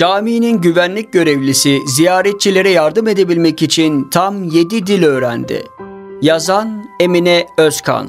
Caminin güvenlik görevlisi ziyaretçilere yardım edebilmek için tam 7 dil öğrendi. Yazan Emine Özkan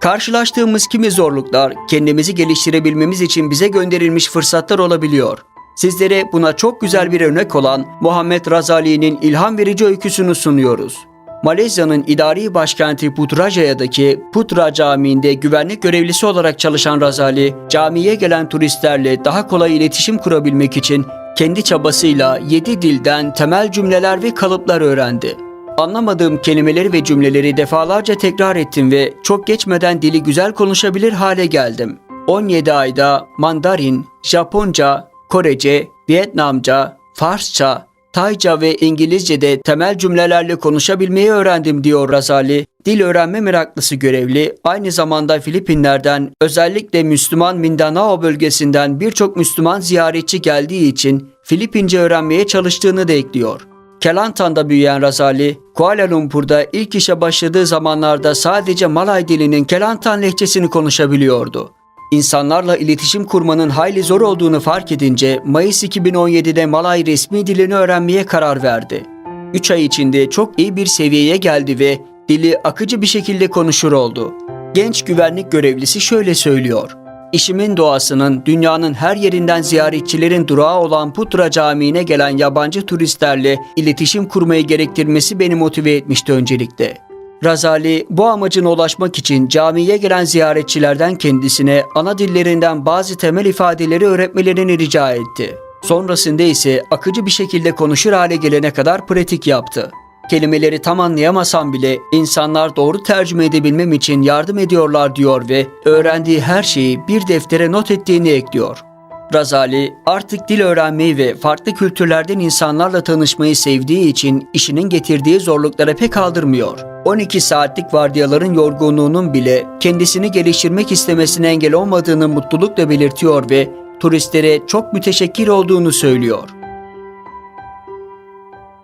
Karşılaştığımız kimi zorluklar kendimizi geliştirebilmemiz için bize gönderilmiş fırsatlar olabiliyor. Sizlere buna çok güzel bir örnek olan Muhammed Razali'nin ilham verici öyküsünü sunuyoruz. Malezya'nın idari başkenti Putrajaya'daki Putra Camii'nde güvenlik görevlisi olarak çalışan Razali, camiye gelen turistlerle daha kolay iletişim kurabilmek için kendi çabasıyla 7 dilden temel cümleler ve kalıplar öğrendi. Anlamadığım kelimeleri ve cümleleri defalarca tekrar ettim ve çok geçmeden dili güzel konuşabilir hale geldim. 17 ayda Mandarin, Japonca, Korece, Vietnamca, Farsça, Tayca ve İngilizce'de temel cümlelerle konuşabilmeyi öğrendim diyor Razali. Dil öğrenme meraklısı görevli aynı zamanda Filipinler'den özellikle Müslüman Mindanao bölgesinden birçok Müslüman ziyaretçi geldiği için Filipince öğrenmeye çalıştığını da ekliyor. Kelantan'da büyüyen Razali, Kuala Lumpur'da ilk işe başladığı zamanlarda sadece Malay dilinin Kelantan lehçesini konuşabiliyordu. İnsanlarla iletişim kurmanın hayli zor olduğunu fark edince Mayıs 2017'de Malay resmi dilini öğrenmeye karar verdi. 3 ay içinde çok iyi bir seviyeye geldi ve dili akıcı bir şekilde konuşur oldu. Genç güvenlik görevlisi şöyle söylüyor. İşimin doğasının dünyanın her yerinden ziyaretçilerin durağı olan Putra Camii'ne gelen yabancı turistlerle iletişim kurmayı gerektirmesi beni motive etmişti öncelikle. Razali bu amacına ulaşmak için camiye gelen ziyaretçilerden kendisine ana dillerinden bazı temel ifadeleri öğretmelerini rica etti. Sonrasında ise akıcı bir şekilde konuşur hale gelene kadar pratik yaptı. Kelimeleri tam anlayamasam bile insanlar doğru tercüme edebilmem için yardım ediyorlar diyor ve öğrendiği her şeyi bir deftere not ettiğini ekliyor. Razali artık dil öğrenmeyi ve farklı kültürlerden insanlarla tanışmayı sevdiği için işinin getirdiği zorluklara pek aldırmıyor. 12 saatlik vardiyaların yorgunluğunun bile kendisini geliştirmek istemesine engel olmadığını mutlulukla belirtiyor ve turistlere çok müteşekkir olduğunu söylüyor.